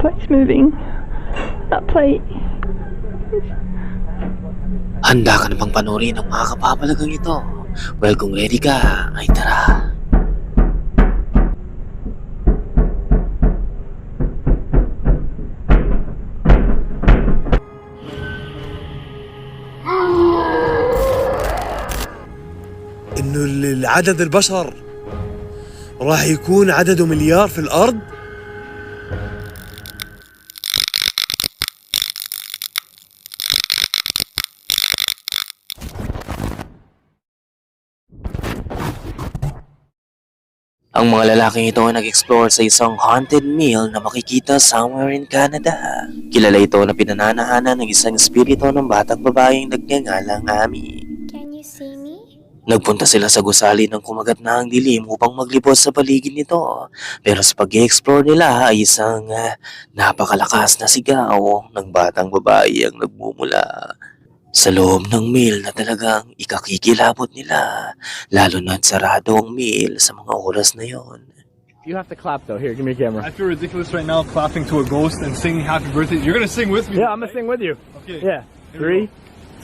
plate's moving. That plate. Handa ka na bang panoorin ang mga kapapalagang ito? Well, kung ready ka, ay tara. انه ال- عدد البشر راح يكون عدده مليار في الأرض Ang mga lalaking ito ay nag-explore sa isang haunted mill na makikita somewhere in Canada. Kilala ito na pinananahanan ng isang espiritu ng batang babaeng nagngangalang Ami. Can you see me? Nagpunta sila sa gusali ng kumagat na ang dilim upang maglibot sa paligid nito. Pero sa pag-explore nila ay isang ah, napakalakas na sigaw ng batang babae ang nagmumula sa loob ng mill na talagang ikakikilabot nila. Lalo na't sarado ang mill sa mga oras na yon. You have to clap though. Here, give me a camera. I feel ridiculous right now clapping to a ghost and singing happy birthday. You're gonna sing with me. Yeah, I'm gonna sing with you. Okay. Yeah. Three,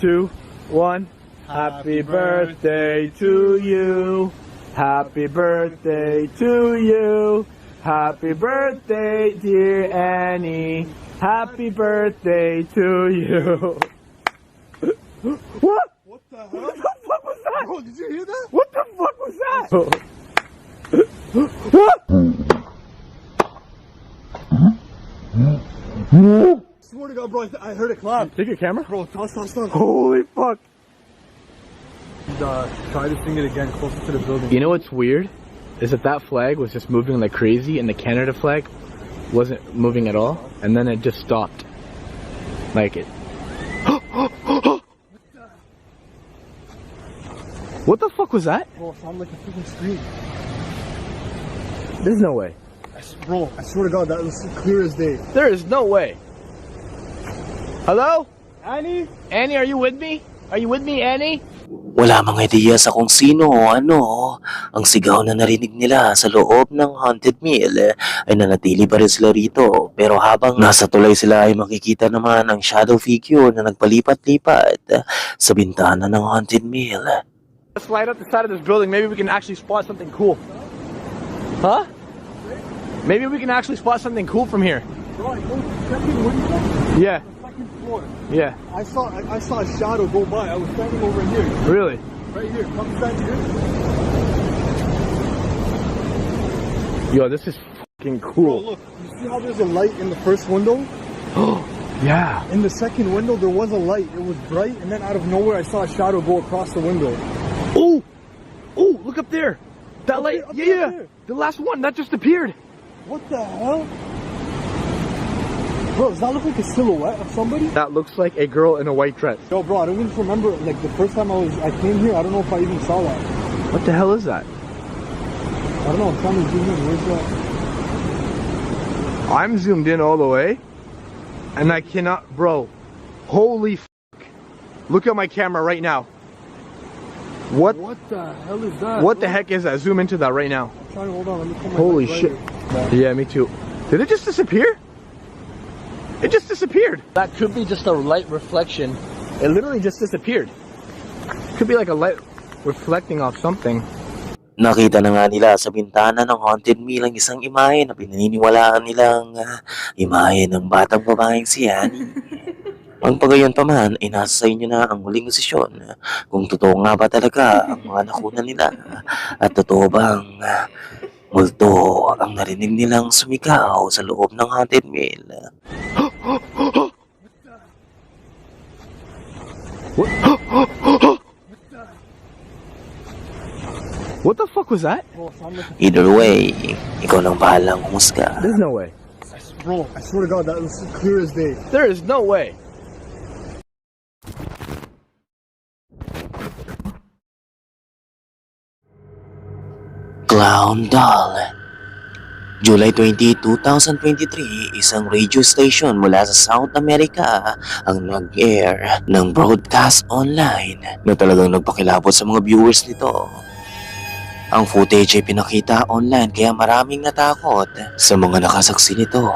two, one. Happy birthday to you. Happy birthday to you. Happy birthday, dear Annie. Happy birthday to you. what? What the hell? What the fuck was that? Bro, did you hear that? What the fuck was that? what? swear to God, bro, I, th- I heard it clap. Take your camera. Bro, stop, stop, stop. Holy fuck. Uh, try to sing it again closer to the building. You know what's weird? Is that that flag was just moving like crazy and the Canada flag wasn't moving at all and then it just stopped. Like it. What the fuck was that? Bro, it sounded like a freaking scream. There's no way. I bro, I swear to God, that was clear as day. There is no way. Hello? Annie? Annie, are you with me? Are you with me, Annie? Wala mga ideya sa kung sino o ano ang sigaw na narinig nila sa loob ng haunted mill ay nanatili pa rin sila rito. Pero habang nasa tulay sila ay makikita naman ang shadow figure na nagpalipat-lipat sa bintana ng haunted mill. Let's light up the side of this building. Maybe we can actually spot something cool. Huh? Maybe we can actually spot something cool from here. Bro, Yeah. floor. Yeah. I saw, I, I saw a shadow go by. I was standing over here, Really? right here. Come stand here. Yo, this is fucking Bro, cool. look, you see how there's a light in the first window? Oh. Yeah. In the second window, there was a light. It was bright, and then out of nowhere, I saw a shadow go across the window. Look up there. That light. there, yeah, there, yeah. The last one that just appeared. What the hell? Bro, does that look like a silhouette of somebody? That looks like a girl in a white dress. Yo, bro, I don't even remember. Like the first time I was, I came here. I don't know if I even saw that. What the hell is that? I don't know. I'm trying to zoom in. Where's that? I'm zoomed in all the way, and I cannot, bro. Holy! Look at my camera right now. What? What the hell is that? What the heck is that? Zoom into that right now. I'm trying to hold on. Let me come. Holy shit. Yeah, me too. Did it just disappear? It just disappeared. That could be just a light reflection. It literally just disappeared. Could be like a light reflecting off something. Nakita na nga nila sa bintana ng haunted mill ang isang imahe na pinaniniwalaan nilang ah, imahe ng batang babaeng si Annie. Ang pagayon pa man ay nasa sa inyo na ang huling desisyon kung totoo nga ba talaga ang mga nakuna nila at totoo bang ah, multo ang narinig nilang sumigaw sa loob ng haunted mill. What the fuck was that? Either way, ikaw nang bahalang humusga. There's no way. a, bro. I swear to God, that was clear as day. There is no way. Clown Doll July 20, 2023, isang radio station mula sa South America ang nag-air ng broadcast online na talagang nagpakilabot sa mga viewers nito. Ang footage ay pinakita online kaya maraming natakot sa mga nakasaksi nito.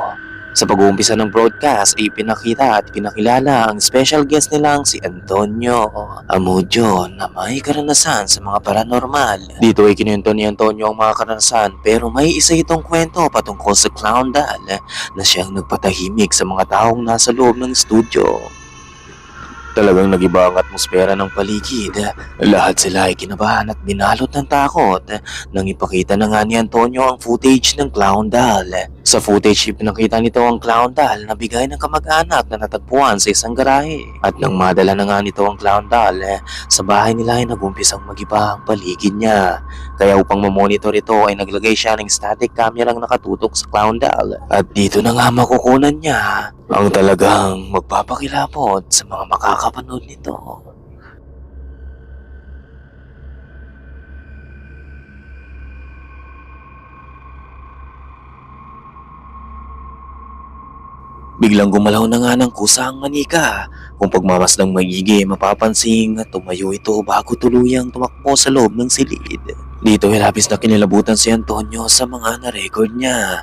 Sa pag-uumpisa ng broadcast ay pinakita at pinakilala ang special guest nilang si Antonio Amudio na may karanasan sa mga paranormal. Dito ay kinuwento ni Antonio ang mga karanasan pero may isa itong kwento patungkol sa clown doll na siyang nagpatahimik sa mga taong nasa loob ng studio. Talagang nagiba ang atmosfera ng paligid. Lahat sila ay kinabahan at binalot ng takot nang ipakita na nga ni Antonio ang footage ng clown doll. Sa footage, ipinakita nito ang clown doll na bigay ng kamag-anak na natagpuan sa isang garahe. At nang madala na nga nito ang clown doll, sa bahay nila ay nagumpisang magiba ang paligid niya. Kaya upang mamonitor ito ay naglagay siya ng static camera nakatutok sa clown doll. At dito na nga makukunan niya ang talagang magpapakilapot sa mga makakapanood nito. Biglang gumalaw na nga ng kusa ang manika. Kung pagmamasdang maigi, mapapansing tumayo ito bago tuluyang tumakbo sa loob ng silid. Dito ay labis na kinilabutan si Antonio sa mga na-record niya.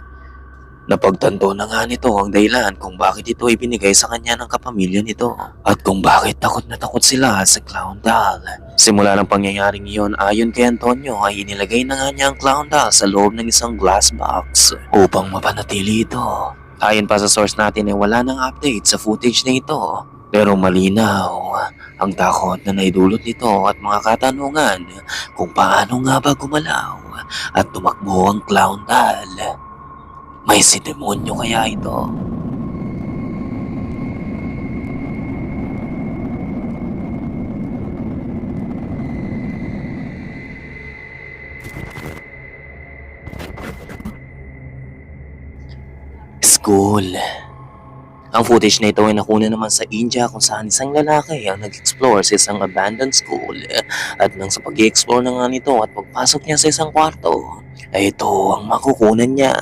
Napagtanto na nga nito ang dahilan kung bakit ito ay binigay sa kanya ng kapamilya nito at kung bakit takot na takot sila sa clown doll. Simula ng pangyayaring iyon ayon kay Antonio ay inilagay na nga niya ang clown doll sa loob ng isang glass box upang mapanatili ito. Ayon pa sa source natin ay wala nang update sa footage na ito pero malinaw ang takot na naidulot nito at mga katanungan kung paano nga ba gumalaw at tumakbo ang clown doll. May sidemonyo kaya ito? School. Ang footage na ito ay nakuna naman sa India kung saan isang lalaki ang nag-explore sa isang abandoned school at nang sa pag-explore na nga nito at pagpasok niya sa isang kwarto ay ito ang makukunan niya.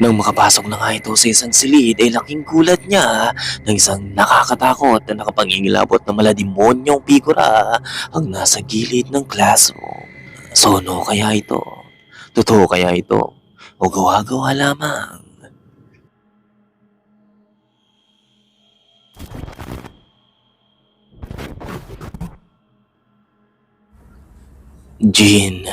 Nang makapasok na nga ito sa isang silid ay laking gulat niya ng isang nakakatakot na nakapangingilabot na maladimonyong figura ang nasa gilid ng classroom. Sono kaya ito? Totoo kaya ito? O gawa-gawa lamang? Jean.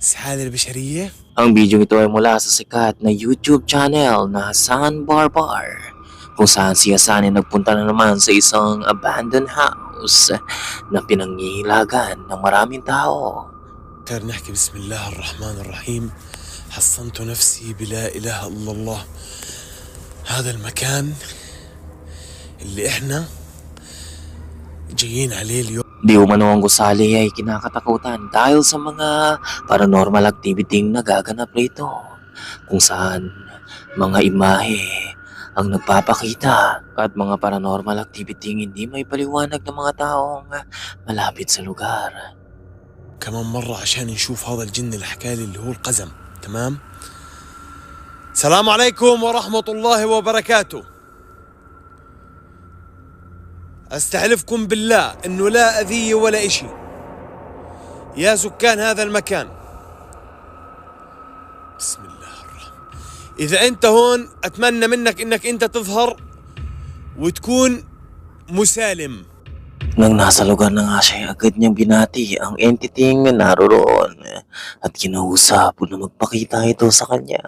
Sahal al-Bashariya? Ang video ito ay mula sa sikat na YouTube channel na Hassan Barbar kung saan si Hassan nagpunta na naman sa isang abandoned house na pinangihilagan ng maraming tao. ترى نحكي بسم الله الرحمن الرحيم حصنت نفسي بلا إله إلا الله هذا المكان اللي إحنا جايين عليه اليوم Di umano ang gusali ay kinakatakutan dahil sa mga paranormal activity na nagaganap rito kung saan mga imahe ang nagpapakita at mga paranormal activity hindi may paliwanag ng mga taong malapit sa lugar. كمان مرة عشان نشوف هذا الجن اللي حكالي اللي هو القزم تمام؟ السلام عليكم ورحمة الله وبركاته. أستحلفكم بالله أنه لا أذية ولا إشي. يا سكان هذا المكان. بسم الله الرحمن. إذا أنت هون أتمنى منك أنك أنت تظهر وتكون مسالم. Nang nasa lugar na nga siya, agad niyang binati ang entity na naroon at kinausap na magpakita ito sa kanya.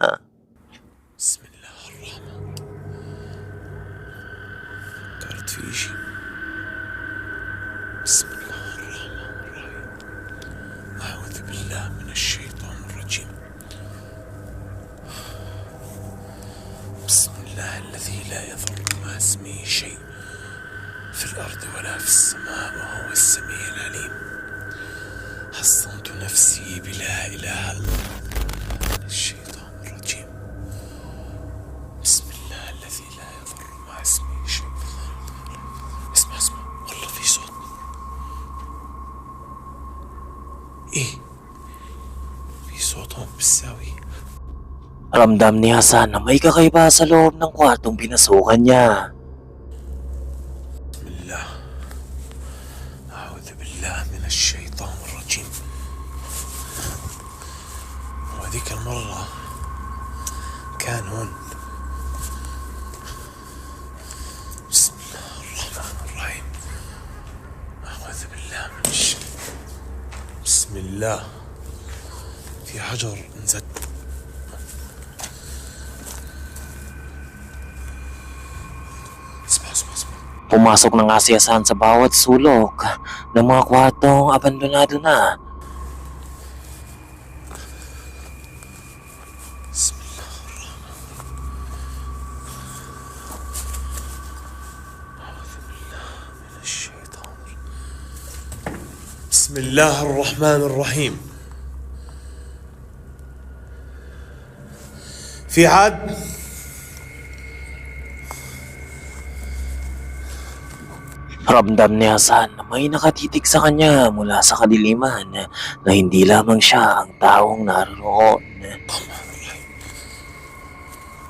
Kartwishi. Bismillahirrahmanirrahim. A'udhu billah min ash-shaytan rajim. Bismillah alladhi la yadhurru ma ismihi shay. في الأرض ولا في السماء وهو السميع العليم. حصنت نفسي بلا إله إلا الشيطان الرجيم. بسم الله الذي لا يضر مع اسمه شيء. اسمع اسمع. والله في صوت. إيه؟ في صوت هون بالزاوية Ramdam ni Hasan na may kakaiba sa loob ng kwartong pinasukan niya. بسم الله أعوذ بالله من الشيطان الرجيم. هذيك المرة كان هون. بسم الله الرحمن الرحيم. أعوذ بالله من الشر بسم الله. في حجر انزد Pumasok ng asyasan sa bawat sulok ng mga kwartong abandonado na. بسم الله الرحمن الرحيم في عاد Ramdam ni Hasan na may nakatitig sa kanya mula sa kadiliman na hindi lamang siya ang taong naroon.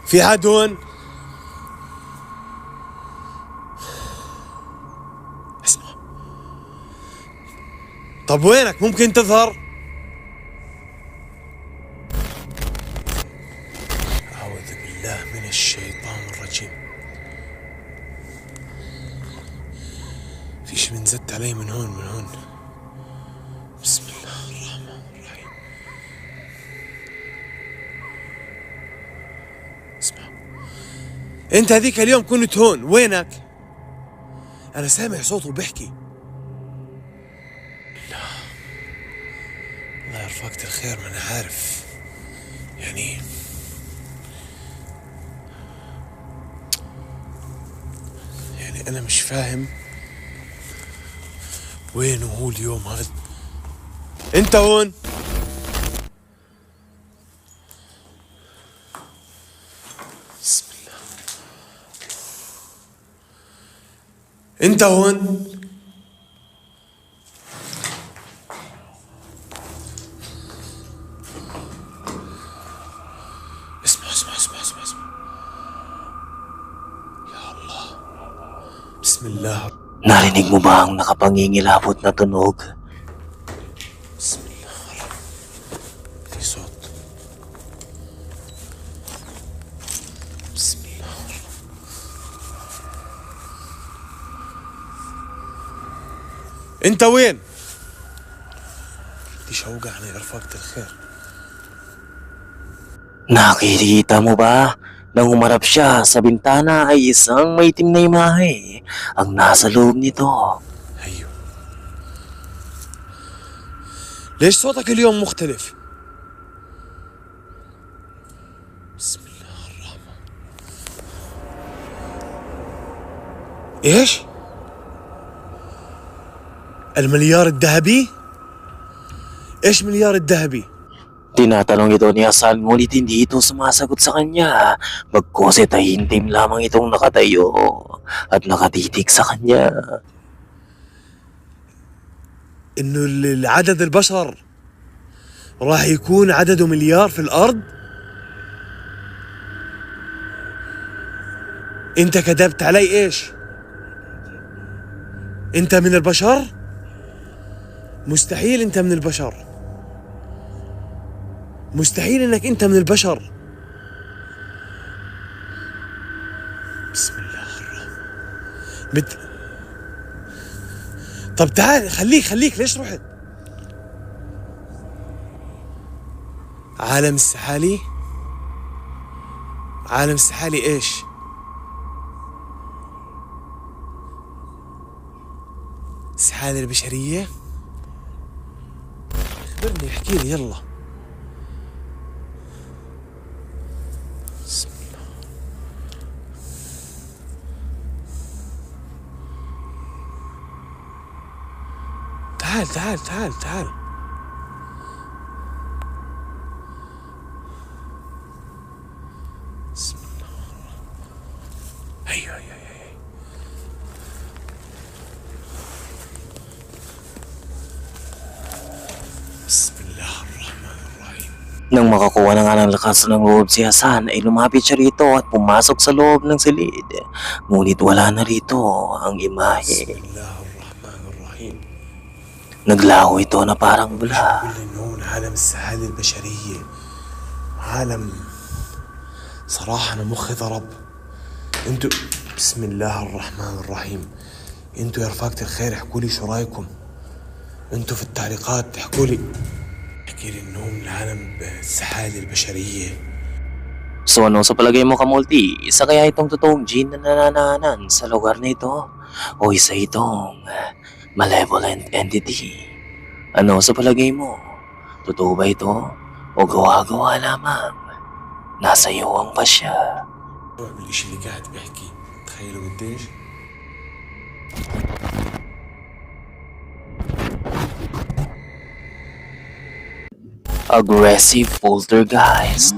في حد هون اسمع طب وينك ممكن تظهر أعوذ بالله من الشيطان الرجيم فيش من زدت علي من هون من هون. بسم الله الرحمن الرحيم. اسمع. انت هذيك اليوم كنت هون وينك؟ أنا سامع صوته بيحكي لا. الله يرفقك الخير ما أنا عارف. يعني يعني أنا مش فاهم. وين هو اليوم هذا؟ انت هون؟ بسم الله. انت هون؟ Narinig mo ba ang nakapangingilabot na tunog? بسم الله في صوت بسم الله انت وين؟ بديش اوقعني رفقت الخير Nakikita mo ba? Nang umarap siya sa bintana ay isang maitim na imahe ang nasa loob nito. أيوه ليش صوتك اليوم مختلف؟ بسم إيش؟ المليار الذهبي؟ إيش مليار الذهبي؟ Tinatanong ito ni Hasan ngunit hindi ito sumasagot sa kanya. Magkusit ay hintim lamang itong nakatayo at nakatitig sa kanya. انه ال- عدد البشر راح يكون عدده مليار في الأرض انت كذبت علي إيش انت من البشر مستحيل انت من البشر مستحيل إنك أنت من البشر. بسم الله الرحمن مت... طب تعال خليك خليك ليش رحت؟ عالم السحالي؟ عالم السحالي إيش؟ السحالي البشرية؟ اخبرني احكي لي يلا. Tal, tal, tal, tal. Ay, ay, ay, ay. Nang makakuha na nga ng lakas ng loob si Hasan ay lumapit siya rito at pumasok sa loob ng silid. Ngunit wala na rito ang imahe. Bismillahirrahmanirrahim. Naglaho ito na parang bula. كل إن هون عالم السعادة البشرية. عالم. صراحة أنا مخي ضرب. أنتوا بسم الله الرحمن الرحيم. أنتوا يا رفاقة الخير احكوا لي شو رأيكم؟ أنتوا في التعليقات احكوا لي. احكي لي النوم العالم بالسحالة البشرية. So ano sa palagay mo kamulti, isa kaya itong totoong Jin na nananahanan sa lugar na ito? O isa itong malevolent entity? Ano sa palagay mo? Totoo ba ito? O gawa-gawa lamang? Nasa iyo ang pasya. بالإشي اللي قاعد بحكي تخيلوا قديش Aggressive poltergeist.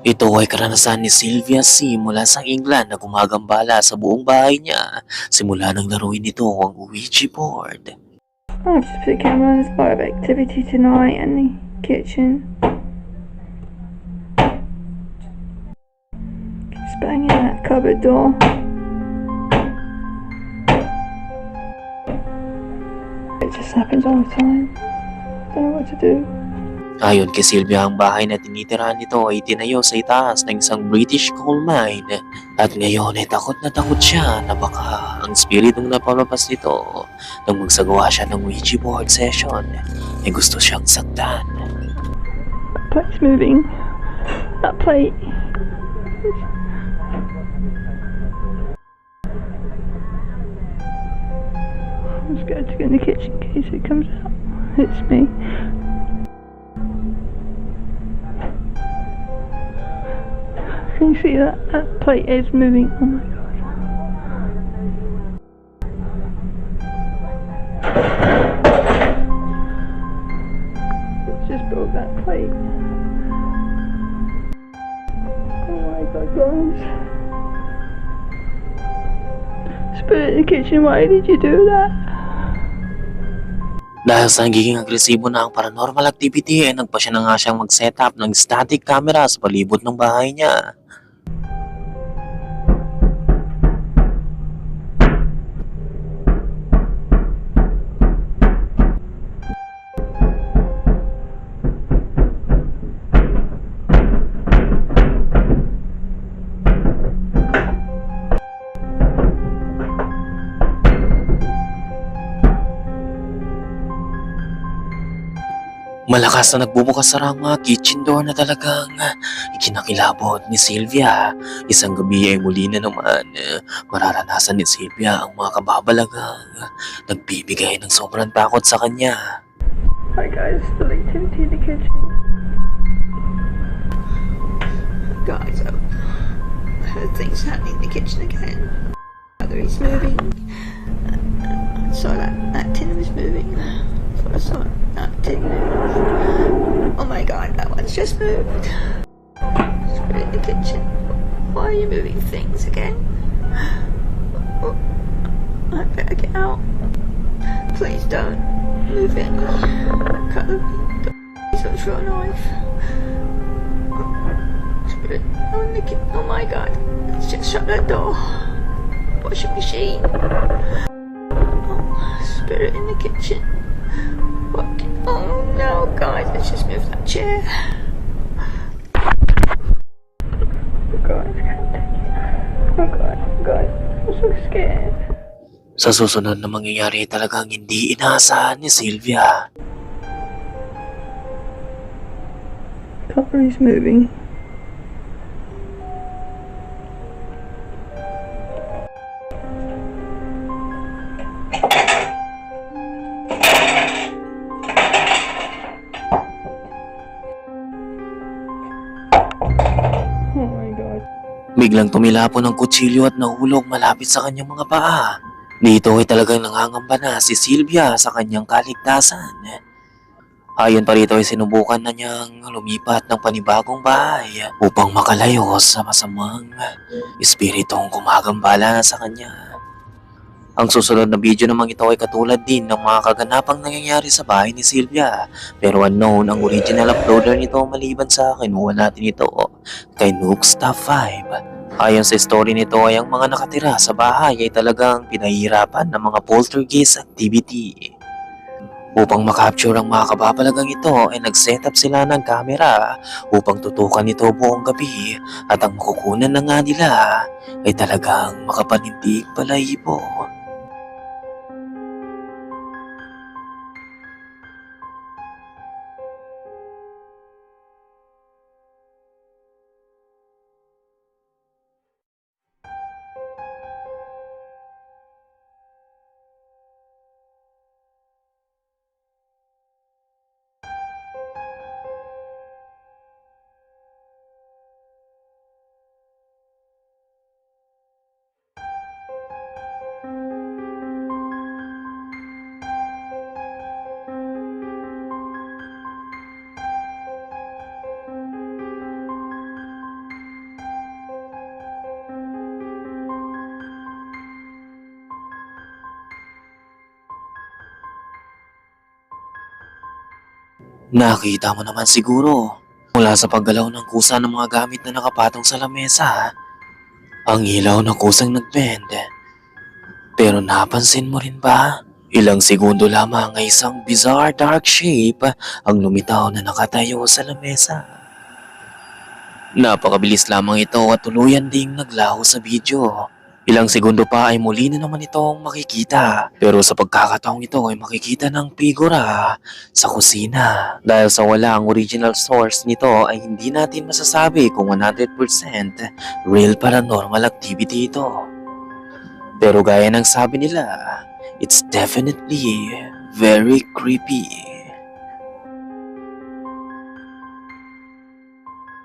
Ito ay karanasan ni Sylvia C. mula sa England na gumagambala sa buong bahay niya simula nang laruin nito ang Ouija board. I've just put camera on the spot of activity tonight in the kitchen. Just banging that cupboard door. It just happens all the time. Don't know what to do. Ayon kay Sylvia, ang bahay na tinitirahan nito ay tinayo sa itaas ng isang British coal mine at ngayon ay takot na takot siya na baka ang spiritong napalabas nito nang magsagawa siya ng Ouija board session ay gusto siyang saktan. Plate's moving. That plate. I'm scared to go in the kitchen in case it comes out. It's me. Can see that? Uh, that plate is moving. Oh my god. Just broke that plate. Oh my god, guys. Spirit in the kitchen, why did you do that? Dahil sa nagiging agresibo na ang paranormal activity eh, ay nagpa siya na nga siyang mag-set up ng static camera sa palibot ng bahay niya. Malakas na nagbubukas sara ang mga kitchen door na talagang ah, ikinakilabot ni Sylvia. Isang gabi ay muli na naman ah, mararanasan ni Sylvia ang mga kababalagang ah, nagbibigay ng sobrang takot sa kanya. Hi guys, the activity in the kitchen. Guys, I've heard things happening in the kitchen again. Brother is moving. I saw that, that tin was moving. I saw that tin move. Oh my god, that one's just moved. Spirit in the kitchen. Why are you moving things again? Oh, I better get out. Please don't move it. Cut the, throw a knife. Spirit. Oh, in the ki- oh my god. Let's just shut that door. Washing machine. Oh, spirit in the kitchen. What? Oh no, guys, let's just move that chair. Take it. Oh god, guys, I'm so scared. Sa susunod na mangyayari talagang hindi inaasahan ni Sylvia. Cutlery's moving. Biglang tumilapon ng kutsilyo at nahulog malapit sa kanyang mga paa. Dito ay talagang nangangamba na si Sylvia sa kanyang kaligtasan. Ayon pa rito ay sinubukan na niyang lumipat ng panibagong bahay upang makalayo sa masamang espiritong gumagambala sa kanya. Ang susunod na video namang ito ay katulad din ng mga kaganapang nangyayari sa bahay ni Sylvia. Pero unknown ang original uploader nito maliban sa kinuha natin ito kay Nooks Top 5. Ayon sa story nito ay ang mga nakatira sa bahay ay talagang pinahihirapan ng mga poltergeist activity. Upang makapture ang mga kababalagang ito ay nag-setup sila ng camera upang tutukan ito buong gabi at ang kukunan na nga nila ay talagang makapanindig balahibo. Nakita mo naman siguro mula sa paggalaw ng kusa ng mga gamit na nakapatong sa lamesa. Ang ilaw ng kusang nag-bend. Pero napansin mo rin ba? Ilang segundo lamang ay isang bizarre dark shape ang lumitaw na nakatayo sa lamesa. Napakabilis lamang ito at tuluyan ding naglaho sa video. Ilang segundo pa ay muli na naman itong makikita. Pero sa pagkakataong ito ay makikita ng figura sa kusina. Dahil sa wala ang original source nito ay hindi natin masasabi kung 100% real paranormal activity ito. Pero gaya ng sabi nila, it's definitely very creepy.